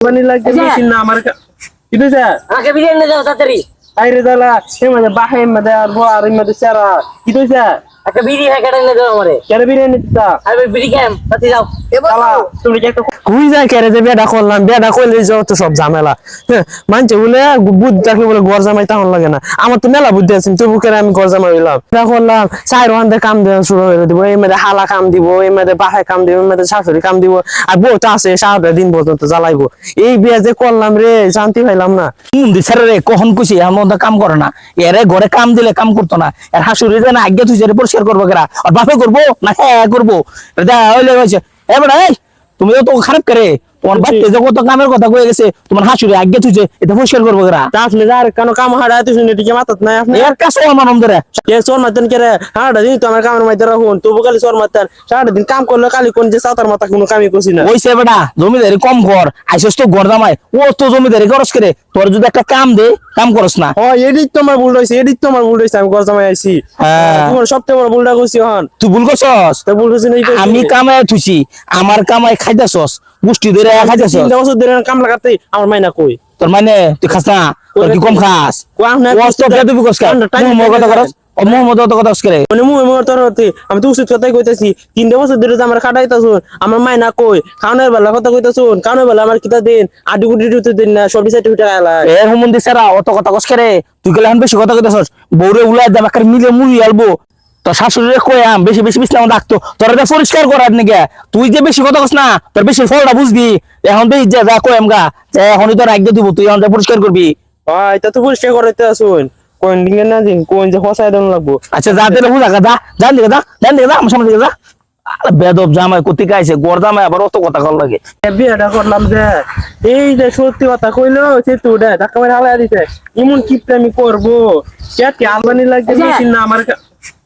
বানি লাগে আচ্ছা। মেশিন না আমার কা- কি আগে বিরিয়ানি দাও তাড়াতাড়ি। আইরে দালা সে মানে বাহে মধ্যে আর বো আর মধ্যে সারা কি দিছে একটা বিড়ি হ্যাঁ কেটে এনে দাও আমারে। কেন বিরিয়ানি দিতা আর বিড়ি খাম তাতে যাও। শালা তুমি কি একটা কুই যায় কেরে যে বেডা করলাম বেডা করলে যত সব ঝামেলা। হ্যাঁ, মানছে বলে বুদ্ধি থাকলে বলে ঘর জামাই লাগে না। আমার তো মেলা বুদ্ধি আছে তবু কেন আমি ঘর জামাই হইলাম? বেডা করলাম চার কাম দেওয়া শুরু হয়ে দিব এই মেয়েদের হালা কাম দিব এই মেয়েদের বাহায় কাম দিব এই মেয়েদের শাশুড়ি কাম দিব আর বউ তো আছে সারাটা দিন পর্যন্ত জ্বালাইবো। এই বিয়ে যে করলাম রে শান্তি পাইলাম না। মুন্দি স্যার রে কখন কুছি মধ্যে কাম করে না। এরে ঘরে কাম দিলে কাম করতো না। এর হাসুরি যে না আগে তুই যে পরিষ্কার করব কেরা? আর বাপে করব? না হ্যাঁ করব। এটা হইলে হয়েছে। এবার এই, তুমি তো খারাপ করে। তোমার বাচ্চা যে কত কামের কথা কয়ে গেছে তোমার হাসুরি আগে তুই যে এটা পরিষ্কার করব কেরা আপনি যার কেন কাম হাড়া তুই শুনে মাথাত নাই আপনি। এর কাছে আমার ধরে। কে চোর মারতেন কে রে? হাড়া দিন তো আমার কামের মধ্যে রাখুন তবু খালি চোর মারতেন। সারাটা দিন কাম করলে কালি কোন যে সাতার মাথা কোনো কামই করছি না। ওইসে বেটা জমিদারি কম কর আইসস তো গড় জামাই। ও তো জমিদারি করস করে তোর যদি একটা কাম দে কাম করস না। ও এডিট তোমার ভুল রয়েছে এডিট তোমার ভুল রয়েছে আমি ঘর জামাই আইছি। হ্যাঁ। তোমার সবচেয়ে বড় ভুলটা করছি হন। তুই ভুল করছস? তো ভুল করছি আমি কামাই থুছি আমার কামাই খাইতেছস গোষ্ঠী ধরে তিনটা বছর ধরে কাম লাগাতে আমার মাইনা কই? তোর মানে তুই খাস না তোর কি কম খাস? আমি তো উচিত কথাই কইতাছি তিনটা বছর ধরে আমার খাটাইতাছুন আমার মাইনা কই? খাওয়ানোর বেলা কথা কইতাছুন খাওয়ানোর বেলা আমার কিতা দিন? আডি দিতে দিন না সব সাইড উঠে সারা অত কথা কস করে তুই গেলে বেশি কথা কইতেছস বউরে উলাই দাম একটা মিলে মুড়ি আলবো। তোর শাশুড়ি কই আম বেশি বেশি বিছনা রাখতো তোর এটা পরিষ্কার করার নাকি তুই যে বেশি কথা কস না তোর বেশি ফলটা বুঝবি। এখন বেশি যা যা কই আমগা যে এখনই তোর আগে দিব তুই এখন পরিষ্কার করবি। হয় তা তো পরিষ্কার করতে আসুন কোন দিন না দিন কোন যে ফসাই দেন লাগবো। আচ্ছা যা দিলে বুঝা যা জান দিকে যা জান দিকে যা আমার সামনে দিকে যা। আরে বেদব জামাই কোথেকে আইছে গড় জামাই আবার অত কথা কল লাগে। এ বিয়েটা করলাম যে এই যে সত্যি কথা কইলো সে তো দে ধাক্কা মেরে হালাই দিছে। এমন কিপটা আমি করব। কে আলবানি লাগবে আচ্ছা। মেশিন না আমার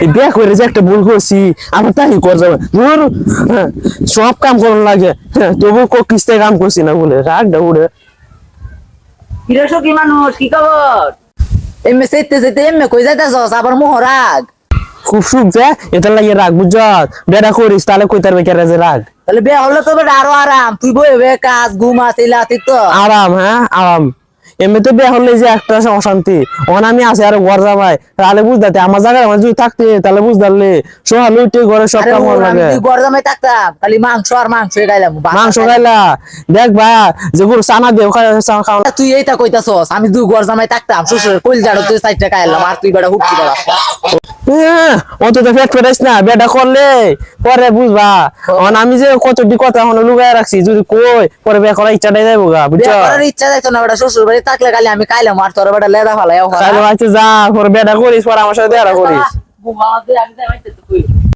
বিয়ে করে যে একটা ভুল করছি আমার তাই কর যাবে হ্যাঁ, সব কাম করার লাগে। হ্যাঁ, তবু ক- কিস্তে কাম করছি না বলে। রাগটা উড়ে। কিরসো কি মানুষ কি খবর? এমে সেতে সেতে এমে কই যাইতাছস? আবার মোহরাগ খুব সুখ যে এটা লাগিয়ে রাগ বুঝছ? বেড়া করিস তাহলে কই তার বেকার যে রাগ? তাহলে বিয়ে হলে তো আরও আরাম। তুই বই বে কাজ ঘুমা তিলা তো। আরাম হ্যাঁ আরাম। এমনিতে বিয়ে হলে যে একটা অশান্তি। ওখানে আমি আছি আর ঘর যাবাই তাহলে বুঝতে আমার জায়গায় আমার যদি থাকতে তাহলে বুঝতে সোহালে উঠে ঘরে সব কাম ঘর লাগে। তুই জামাই থাকতাম খালি মাংস আর মাংস গাইলাম মাংস খাইলা। দেখ ভাই যে গরু চানা দিয়ে খাওয়া তুই এইটা কইতাছস আমি দুই ঘর জামাই থাকতাম শ্বশুর কইল জাড়ো তুই সাইডটা খাইলাম আর তুই বেটা হুকি দাও হ্যাঁ, অত তো ফেট ফেটাইস না বেটা করলে পরে বুঝবা। এখন আমি যে কতটি কথা এখন লুগাই রাখছি যদি কই পরে বিয়ে করার ইচ্ছাটাই যাইবো গা বুঝছ? ইচ্ছা যাইতো না বেটা শ্বশুর বাড়ি থাকলে কালি আমি খাইলাম আর তোর বেটা লেদা ফালাই আচ্ছা যা পরে বেটা করিস পরে আমার সাথে দেখা করিস